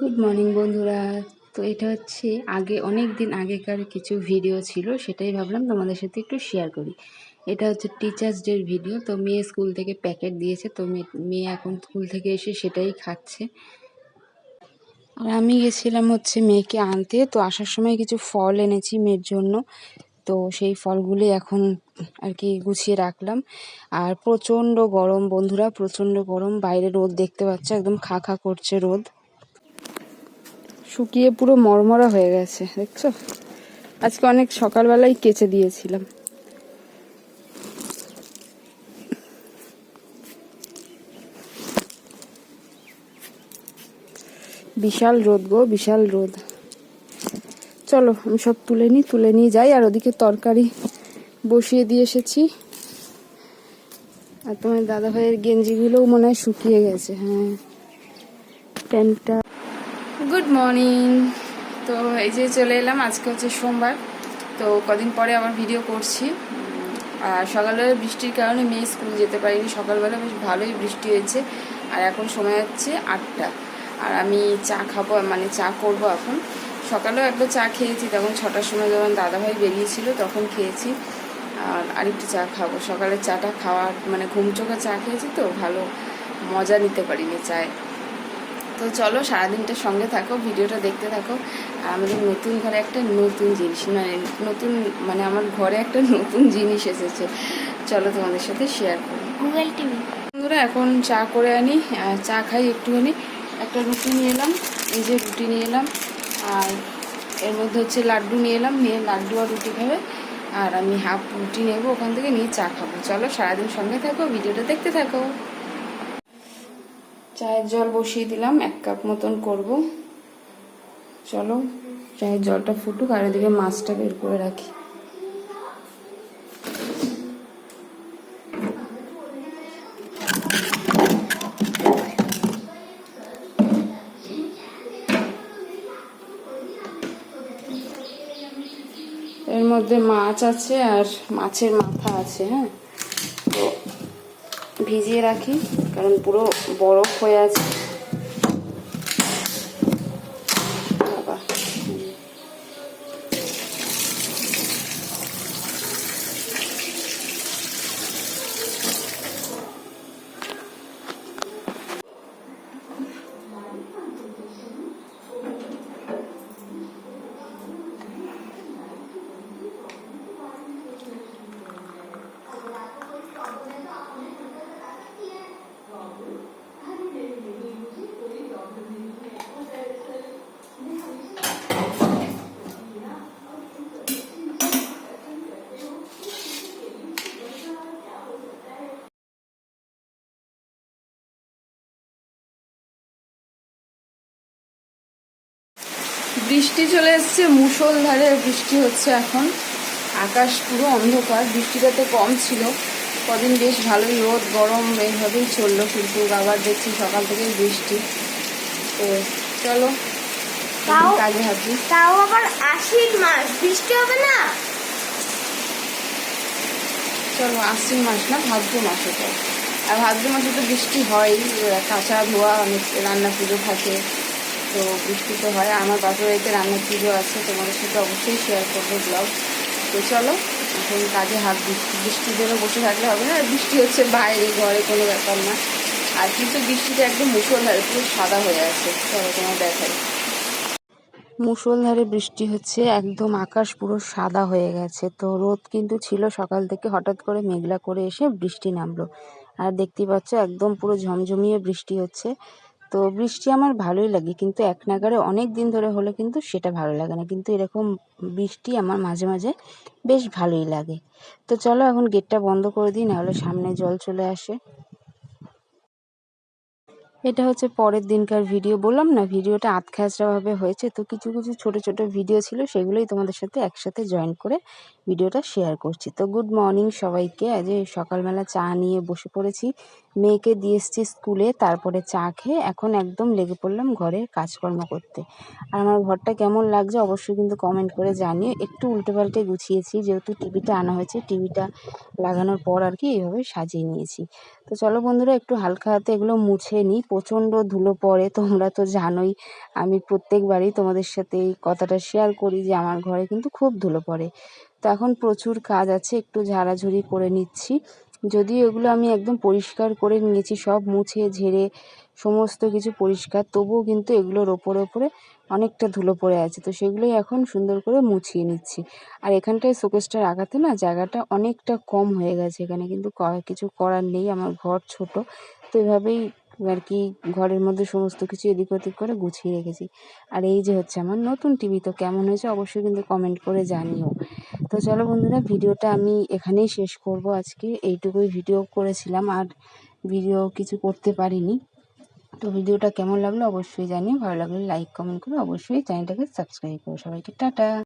Good morning বন্ধুরা। তো এটা হচ্ছে আগে অনেক দিন আগেকার কিছু ভিডিও ছিল, সেটাই ভাবলাম তোমাদের সাথে একটু শেয়ার করি। এটা হচ্ছে টিচার্স ডের ভিডিও তো মেয়ে স্কুল থেকে প্যাকেট দিয়েছে, তো মেয়ে- এখন স্কুল থেকে এসে সেটাই খাচ্ছে। আর আমি গেছিলাম হচ্ছে মেয়েকে আনতে, তো আসার সময় কিছু ফল এনেছি মেয়ের জন্য। তো সেই ফলগুলি এখন আর কি গুছিয়ে রাখলাম। আর প্রচণ্ড গরম বন্ধুরা, প্রচণ্ড গরম। বাইরে রোদ দেখতে পাচ্ছ, একদম খা খা করছে রোদ। শুকিয়ে পুরো মরমরা হয়ে গেছে, দেখছ? আজকে অনেক সকালবেলায় কেচে দিয়েছিলাম। বিশাল রোদ গো, বিশাল রোদ। চলো, আমি সব তুলে নিই, তুলে নিয়ে যাই, আর ওদিকে তরকারি বসিয়ে দিয়ে এসেছি। আর তোমার দাদা ভাইয়ের গেঞ্জিগুলোও মনে হয় শুকিয়ে গেছে হ্যাঁ। প্যান্টটা গুড মর্নিং তো এই যে চলে এলাম, আজকে হচ্ছে সোমবার। তো কদিন পরে আবার ভিডিও করছি। আর সকালবেলা বৃষ্টির কারণে মেয়ে স্কুল যেতে পারিনি। সকালবেলা বেশ ভালোই বৃষ্টি হয়েছে। আর এখন সময় হচ্ছে আটটা। আর আমি চা খাব মানে চা করব এখন। সকালেও একবার চা খেয়েছি। তখন ছটার সময় যখন দাদাভাই বেরিয়েছিল, তখন খেয়েছি। আর আরেকটু চা খাব। সকালে চাটা খাওয়ার মানে ঘুম চোখে চা খেয়েছি তো, ভালো মজা নিতে পারিনি চায়। তো চলো সারাদিনটা সঙ্গে থাকো ভিডিওটা দেখতে থাকো। আর আমাদের নতুন ঘরে একটা নতুন জিনিস মানে নতুন মানে আমার ঘরে একটা নতুন জিনিস এসেছে। চলো তোমাদের সাথে শেয়ার করি। গুগল টিভি বন্ধুরা এখন চা করে আনি আর চা খাই একটুখানি। একটা রুটি নিয়ে এলাম এই যে রুটি নিয়ে এলাম আর এর মধ্যে হচ্ছে লাড্ডু নিয়ে এলাম নিয়ে লাড্ডু আর রুটি খাবে। আর আমি হাফ রুটি নেব ওখান থেকে নিয়ে চা খাব। চলো সারাদিন সঙ্গে থাকো ভিডিওটা দেখতে থাকো। চায়ের জল বসিয়ে দিলাম, এক কাপ মতন করব। চলো, চায়ের জলটা ফুটুক আর এদিকে মাছটা বের করে রাখি। এর মধ্যে মাছ আছে আর মাছের মাথা আছে হ্যাঁ? তো ভিজিয়ে রাখি। কারণ পুরো বরফ হয়ে আছে। বৃষ্টি চলে এসছে মুষলধারে বৃষ্টি হচ্ছে এখন। আকাশ পুরো অন্ধকার বৃষ্টিটা তো কম ছিল। কদিন বেশ ভালোই রোদ গরম এইভাবেই চলল কিন্তু আবার দেখছি সকাল থেকেই বৃষ্টি। তো চলো কাজে হাতি তাও আবার আশ্বিন মাস বৃষ্টি হবে না? চলো আশ্বিন মাস না ভাদ্র মাসে তো। আর ভাদ্র মাসে তো বৃষ্টি হয় কাঁচা ধোয়া অনেক রান্না পুজো থাকে। তো বৃষ্টি তো হয়। আমার বাপের বাড়িতে রান্নার পুজো আছে, তোমাদের সাথে অবশ্যই শেয়ার করব ব্লগ তো চলো, এখন কাজে হাত বৃষ্টি বৃষ্টির জন্য বসে থাকলে হবে না, আর বৃষ্টি হচ্ছে বাইরে, ঘরে কোনো ব্যাপার না। আর কিন্তু বৃষ্টিটা একদম মুসলধারে পুরো সাদা হয়ে আছে। চলো তোমার দেখাই। মুষলধারে বৃষ্টি হচ্ছে, একদম আকাশ পুরো সাদা হয়ে গেছে। তো রোদ কিন্তু ছিল সকাল থেকে, হঠাৎ করে মেঘলা করে এসে বৃষ্টি নামলো। আর দেখতেই পাচ্ছ, একদম পুরো ঝমঝমিয়ে বৃষ্টি হচ্ছে। তো বৃষ্টি আমার ভালোই লাগে, কিন্তু এক নাগারে অনেক দিন ধরে হলে কিন্তু সেটা ভালো লাগে না। কিন্তু এরকম বৃষ্টি আমার মাঝে মাঝে বেশ ভালোই লাগে। তো চলো এখন গেটটা বন্ধ করে দিই নাহলে সামনে জল চলে আসে। এটা হচ্ছে পরের দিনকার ভিডিও। বললাম না, ভিডিওটা আধখাচড়াভাবে হয়েছে, তো কিছু কিছু ছোট ছোট ভিডিও ছিল, সেগুলোই তোমাদের সাথে একসাথে জয়েন করে ভিডিওটা শেয়ার করছি। তো গুড মর্নিং সবাইকে। আজ সকালবেলা চা নিয়ে বসে পড়েছি। মেয়েকে দিয়ে এসছি স্কুলে, তারপরে চা খেয়ে এখন একদম লেগে পড়লাম ঘরে কাজকর্ম করতে। আর আমার ঘরটা কেমন লাগছে অবশ্যই কিন্তু কমেন্ট করে জানিও। একটু উল্টে পাল্টে গুছিয়েছি, যেহেতু টিভিটা আনা হয়েছে টিভিটা লাগানোর পর আর কি এইভাবে সাজিয়ে নিয়েছি। তো চলো বন্ধুরা, একটু হালকা হাতে এগুলো মুছে নিই। প্রচণ্ড ধুলো পড়ে, তোমরা তো জানোই, আমি প্রত্যেকবারই তোমাদের সাথে এই কথাটা শেয়ার করি যে আমার ঘরে কিন্তু খুব ধুলো পড়ে। তো এখন প্রচুর কাজ আছে, একটু ঝাড়াঝুড়ি করে নিচ্ছি। যদিও এগুলো আমি একদম পরিষ্কার করে নিয়েছি, সব মুছে, ঝেড়ে, সমস্ত কিছু পরিষ্কার। তবুও কিন্তু এগুলোর ওপরে ওপরে অনেকটা ধুলো পড়ে আছে। তো সেগুলোই এখন সুন্দর করে মুছিয়ে নিচ্ছি। আর এখানটায় শোকেসটা রাখাতে না জায়গাটা অনেকটা কম হয়ে গেছে এখানে। কিন্তু কিছু করার নেই, আমার ঘর ছোট। তো এভাবেই আর কি ঘরের মধ্যে সমস্ত কিছু এদিক ওদিক করে গুছিয়ে রেখেছি। আর এই যে হচ্ছে আমার নতুন টিভি, তো কেমন হয়েছে অবশ্যই কিন্তু কমেন্ট করে জানিও। তো চলো বন্ধুরা, ভিডিওটা আমি এখানেই শেষ করব আজকে। এইটুকুই ভিডিও করেছিলাম আর ভিডিও কিছু করতে পারিনি। তো ভিডিওটা কেমন লাগল অবশ্যই জানিও। ভালো লাগলে লাইক কমেন্ট করে অবশ্যই চ্যানেলটাকে সাবস্ক্রাইব করো। সবাইকে টাটা।